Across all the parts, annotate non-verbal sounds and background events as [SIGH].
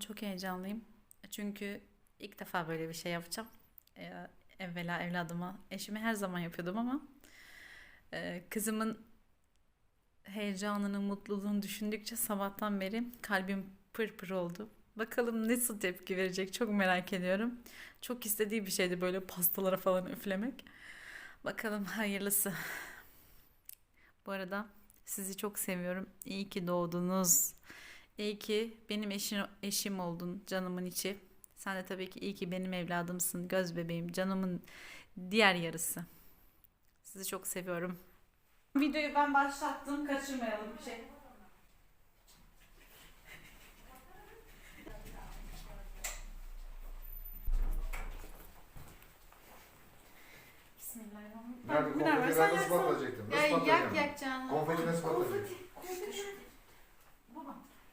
çok heyecanlıyım. Çünkü ilk defa böyle bir şey yapacağım. Ee, evvela evladıma, eşime her zaman yapıyordum ama e, kızımın heyecanını, mutluluğunu düşündükçe sabahtan beri kalbim pırpır oldu. Bakalım nasıl tepki verecek çok merak ediyorum. Çok istediği bir şeydi böyle pastalara falan üflemek. Bakalım hayırlısı. Bu arada sizi çok seviyorum. İyi ki doğdunuz. İyi ki benim eşim, eşim oldun canımın içi. Sen de tabii ki iyi ki benim evladımsın, göz bebeğim, canımın diğer yarısı. Sizi çok seviyorum. Videoyu ben başlattım, kaçırmayalım bir şey. Bismillahirrahmanirrahim. Nerede konfeti ben nasıl yaksana. patlayacaktım? Ya Nasıl yak patlayacağım? yakacağını. Konfeti nasıl patlayacak? Baba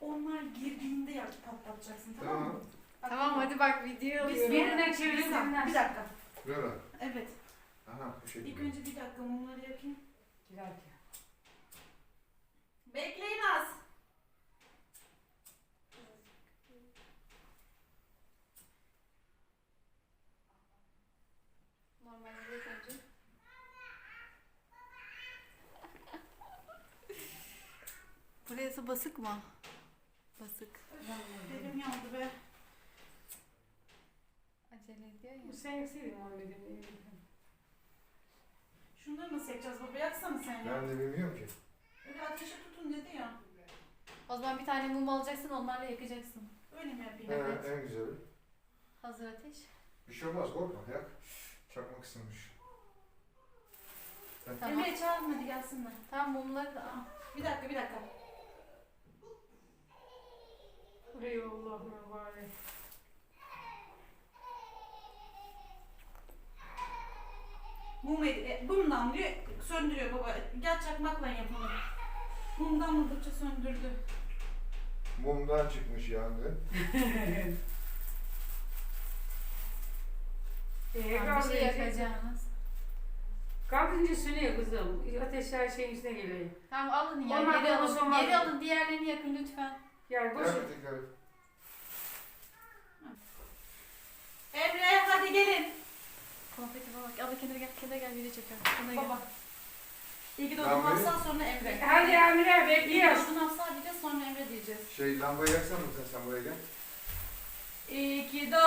onlar girdiğinde yak patlatacaksın tamam mı? Tamam. Bak, Tamam hadi bak video Biz alıyorum. birine çevirelim. Bir dakika. Böyle. Evet. Aha bu şekilde. İlk önce bir dakika mumları yakayım. Bekleyin az. Normalde ilk önce. Burası basık mı? Basık. Elim yandı be. Acele ediyor ya. Sen yaksaydın Muhammed'in Şunları nasıl yakacağız baba? Yaksana sen ya. Ben de bilmiyorum ki. Öyle ateşe tutun dedi ya. O zaman bir tane mum alacaksın onlarla yakacaksın. Öyle mi yapayım? He, Evet. en güzeli. Hazır ateş. Bir şey olmaz korkma yak. Çakmak ısınmış. Tamam. Emre'ye çağırın hadi gelsinler. Tamam mumları da al. Bir dakika bir dakika. Eyvallah mübarek. Mum e, bundan diyor söndürüyor baba. Gel çakmakla yapalım. Mumdan vurdukça söndürdü. Mumdan çıkmış yangın. [LAUGHS] Ee, Tamam, bir şey yakacağım. yakacağınız. Kalkınca sönüyor kızım. Ateş her şeyin içine geliyor. Tamam alın ya Onlar geri alın. konuşamaz. Geri alın diğerlerini yakın lütfen. Gel boş ver. Et. Emre hadi gelin. Konfeti bak. Al kenara gel. Kenara gel video çekiyorum. Gel. Baba. İyi ki Ben doğdun böyle- Hafsa sonra Emre. Hadi Emre İyi ki bekliyoruz. doğdun Hafsa diyeceğiz sonra Emre diyeceğiz. Şey lambayı yaksana mı sen, sen buraya gel. İyi ki doğdun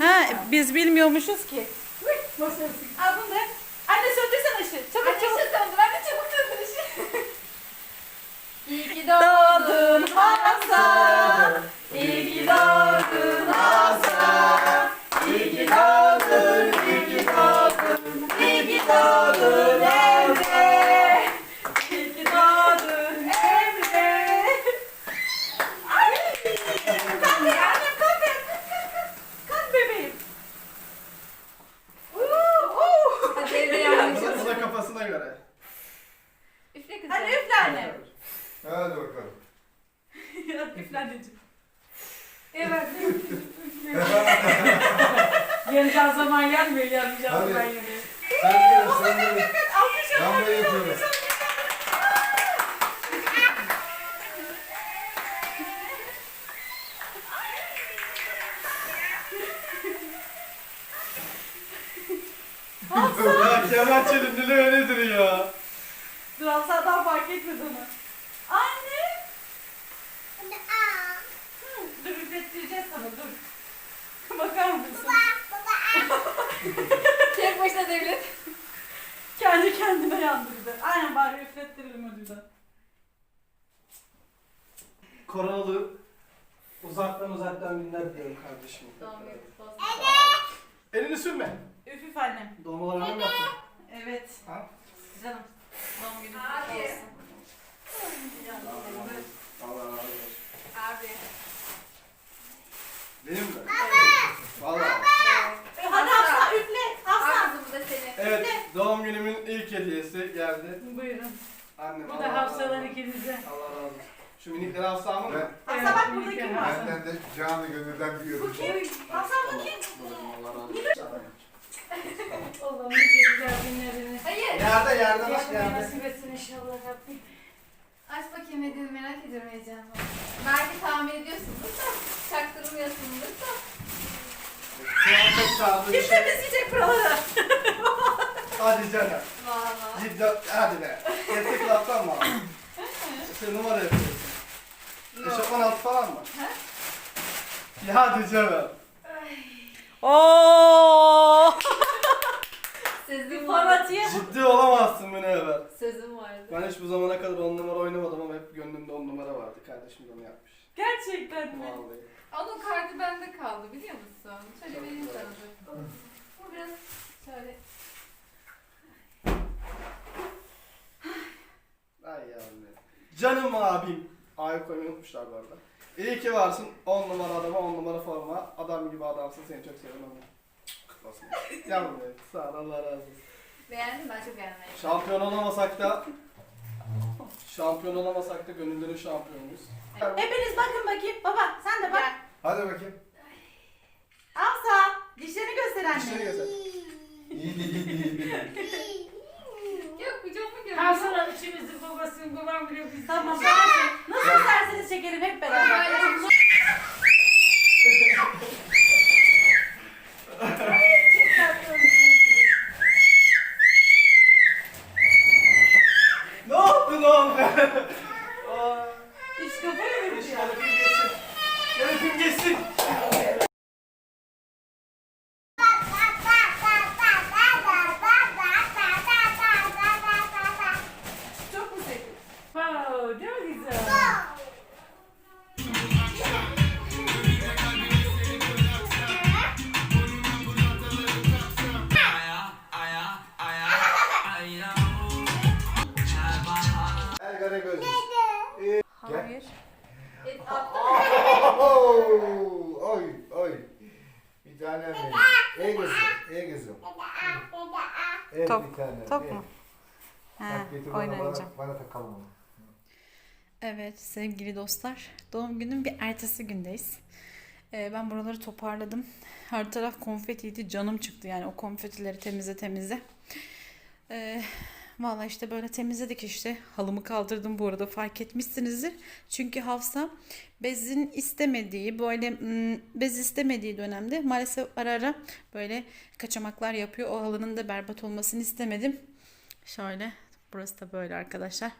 Ha biz bilmiyormuşuz ki. Al bunu da. Anne söndürsene ışığı. Çabuk çabuk söndür işi. İyi ki Doğdun Hafsa. İyi ki doğdun Hafsa. İyi ki doğdun, iyi ki doğdun. İyi ki doğdun Emre. İyi ki doğdun Emre. Ay. Kalk be annem kalk be. Kalk kalk kalk. Kalk bebeğim. Uuu, uuu. Hadi evde yardım Bu da kafasına göre. Üfle kızım. Hadi üfle anne. Hadi bakalım. üfle anneciğim. Evet. Yeneceğiz zaman gelmiyor, yanmayacağız Hadi. zaman geliyor. Sen de sen de. Alkış yap. Lambayı yapıyorum. ya Kemal Çelik'in dili öyledir ya. Dur Hafsa'dan fark etmedi onu. Kardeşim. Doğum günü kutlu olsun. Elini sürme. Üf üf annem. Dolmalarını mı yaptın? Evet. Ha? Canım. Doğum günü kutlu olsun. Allah razı olsun. Abi. Benim mi? Valla. Hadi Hafsa üfle. Hafsa. Kızım bu da senin. Evet, doğum günümün ilk hediyesi geldi. Buyurun. Annem Bu Allah da razı Hafsa'dan olsun. ikinize. Allah razı olsun. Şu minikleri Hafsa mı? Ben- Hafsa bak burada kim var? Benden de canı gönülden bir öpücük. Hafsa bakayım. Allah razı olsun. Allah'ım ne güzel günlerini. Hayır. Yerde yerde bak Yaşamayı yerde. nasip etsin inşallah Rabbim. Aç bakayım ne dediğini merak ediyorum heyecanla. Belki tahmin ediyorsundur da. Çaktırmıyorsundur da. Kıyafet çaldı. Kim temizleyecek buraları? [LAUGHS] Hadi canım. Valla. Git de- hadi be. Yatak lattan mı? Sen numara yapıyorsun. Eşofman altı falan mı? Ya hadi canım. Oo! [LAUGHS] Bir vardı. paratiye. Ciddi olamazsın Münevver. Sözüm vardı. Ben hiç bu zamana kadar on numara oynamadım ama hep gönlümde on numara vardı. Kardeşim de onu yapmış. Gerçekten mi? Vallahi. Onun kartı bende kaldı biliyor musun? Şöyle vereyim sana da. Bu biraz şöyle. Ay yavrum. Canım abim. Ay koymayı unutmuşlar bu arada. İyi ki varsın. 10 numara adama 10 numara forma. Adam gibi adamsın. Seni çok seviyorum ama. Kutlasın. Yavrum benim. Sağ ol. Allah razı olsun. Beğendim ben çok beğendim. Şampiyon olamasak da Şampiyon olamasak da gönüllerin şampiyonuyuz. Hepiniz bakın bakayım. Baba sen de bak. Gel. Hadi bakayım. Hafsa dişlerini göster anne. görüyor. [LAUGHS] Hafsa'nın üçümüzün babasının babam bile biz. Tamam. Nasıl, nasıl isterseniz çekelim hep beraber. Ne yaptın oğlum be? Aa, Hiç kafayı mı Keşke ya? öpüm geçsin. Gel öpüm geçsin. Top, top mu? He, oyun bana, bana, oynayacağım. takalım onu. Evet sevgili dostlar, doğum günün bir ertesi gündeyiz. Ee, ben buraları toparladım. Her taraf konfetiydi, canım çıktı yani o konfetileri temizle temizle. Ee, Valla işte böyle temizledik işte. Halımı kaldırdım bu arada fark etmişsinizdir. Çünkü Hafsa bezin istemediği böyle mm, bez istemediği dönemde maalesef ara ara böyle kaçamaklar yapıyor. O halının da berbat olmasını istemedim. Şöyle burası da böyle arkadaşlar.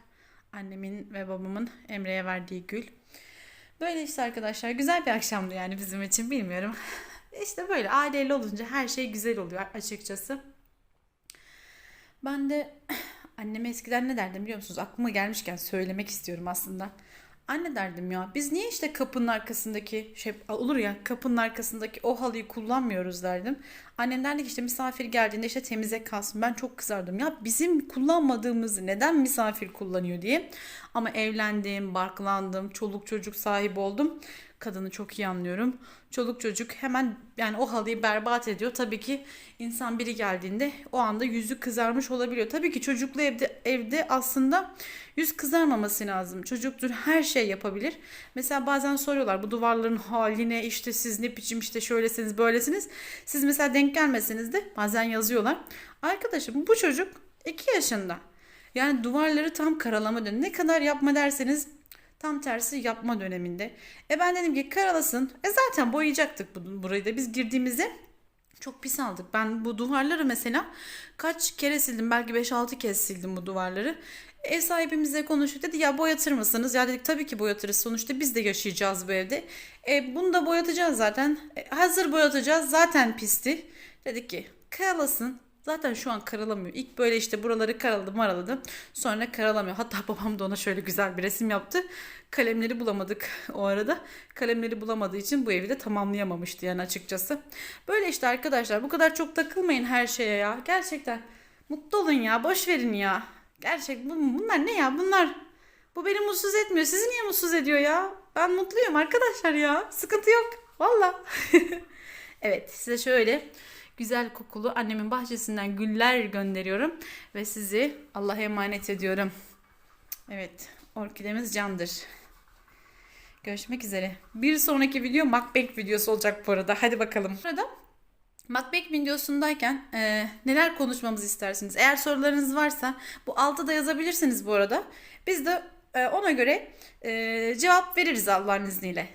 Annemin ve babamın Emre'ye verdiği gül. Böyle işte arkadaşlar güzel bir akşamdı yani bizim için bilmiyorum. [LAUGHS] İşte böyle aileyle olunca her şey güzel oluyor açıkçası. Ben de anneme eskiden ne derdim biliyor musunuz? Aklıma gelmişken söylemek istiyorum aslında. Anne derdim ya biz niye işte kapının arkasındaki şey olur ya kapının arkasındaki o halıyı kullanmıyoruz derdim. Annem derdi ki işte misafir geldiğinde işte temize kalsın. Ben çok kızardım. Ya bizim kullanmadığımızı neden misafir kullanıyor diye. Ama evlendim, barklandım, çoluk çocuk sahibi oldum. Kadını çok iyi anlıyorum. Çoluk çocuk hemen yani o halıyı berbat ediyor. Tabii ki insan biri geldiğinde o anda yüzü kızarmış olabiliyor. Tabii ki çocuklu evde evde aslında yüz kızarmaması lazım. Çocuktur her şey yapabilir. Mesela bazen soruyorlar bu duvarların haline işte siz ne biçim işte şöylesiniz böylesiniz. Siz mesela denk gelmeseniz de bazen yazıyorlar. Arkadaşım bu çocuk 2 yaşında. Yani duvarları tam karalama dönemi. Ne kadar yapma derseniz tam tersi yapma döneminde. E ben dedim ki karalasın. E zaten boyayacaktık bu, burayı da. Biz girdiğimizde çok pis aldık. Ben bu duvarları mesela kaç kere sildim. Belki 5-6 kez sildim bu duvarları. Ev sahibimizle konuştuk dedi ya boyatır mısınız? Ya dedik tabii ki boyatırız. Sonuçta biz de yaşayacağız bu evde. E, bunu da boyatacağız zaten. E, hazır boyatacağız. Zaten pisti. Dedik ki karalasın. Zaten şu an karalamıyor. İlk böyle işte buraları karaladı maraladı. Sonra karalamıyor. Hatta [LAUGHS] babam da ona şöyle güzel bir resim yaptı. Kalemleri bulamadık [LAUGHS] o arada. Kalemleri bulamadığı için bu evi de tamamlayamamıştı yani açıkçası. Böyle işte arkadaşlar bu kadar çok takılmayın her şeye ya. Gerçekten mutlu olun ya. Boş verin ya. Gerçek bu- bunlar ne ya? Bunlar Bu beni mutsuz etmiyor. Sizi niye mutsuz ediyor ya? Ben mutluyum arkadaşlar ya. Sıkıntı yok. Valla. [LAUGHS] evet size şöyle güzel kokulu annemin bahçesinden güller gönderiyorum. Ve sizi Allah'a emanet ediyorum. Evet orkidemiz candır. Görüşmek üzere. Bir sonraki video mukbang videosu olacak bu arada. Hadi bakalım. Burada mukbang videosundayken e, neler konuşmamızı istersiniz? Eğer sorularınız varsa bu altta da yazabilirsiniz bu arada. Biz de e, ona göre e, cevap veririz Allah'ın izniyle.